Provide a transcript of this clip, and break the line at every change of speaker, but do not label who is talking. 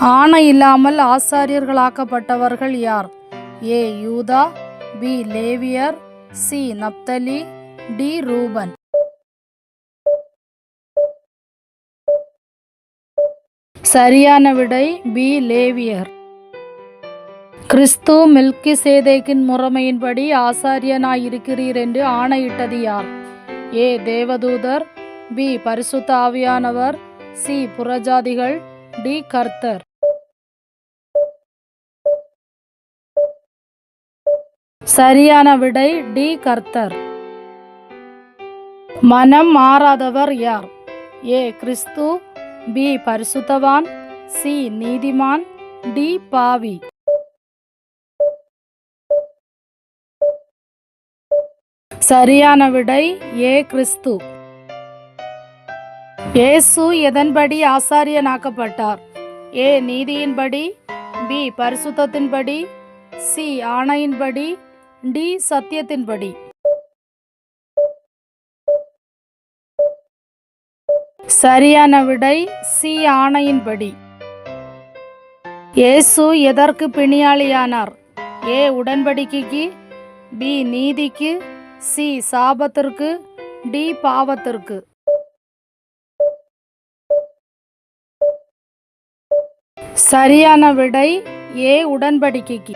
ஆணை இல்லாமல் ஆசாரியர்களாக்கப்பட்டவர்கள் யார்? ஏ. யூதா பி. லேவியர் சி. Naphtali D. ரூபன். சரியான விடை பி. லேவியர். கிறிஸ்து மில்கி சேதேக்கின் முறைமையின்படி ஆசாரியனாயிருக்கிறீர் என்று ஆணையிட்டது யார்? ஏ. தேவதூதர் பி. பரிசுத்த ஆவியானவர் சி. புறஜாதிகள் டி. கர்த்தர். சரியான விடை டி. கர்த்தர். மனம் மாறாதவர் யார்? ஏ. கிறிஸ்து. பி. பரிசுத்தவான். சி. நீதிமான். டி. பாவி. சரியான விடை ஏ. கிறிஸ்து. இயேசு எதன்படி ஆசாரியனாக்கப்பட்டார்? ஏ நீதியின்படி? பி பரிசுத்தத்தின்படி? சி ஆணையின்படி? டி சத்தியத்தின்படி? சரியான விடை சி ஆணையின்படி. இயேசு எதற்கு பிணியாளியானார்? ஏ உடன்படிக்கைக்கு? பி நீதிக்கு? சி சாபத்திற்கு? டி பாவத்திற்கு? சரியான விடை ஏ உடன்படிக்கைக்கு.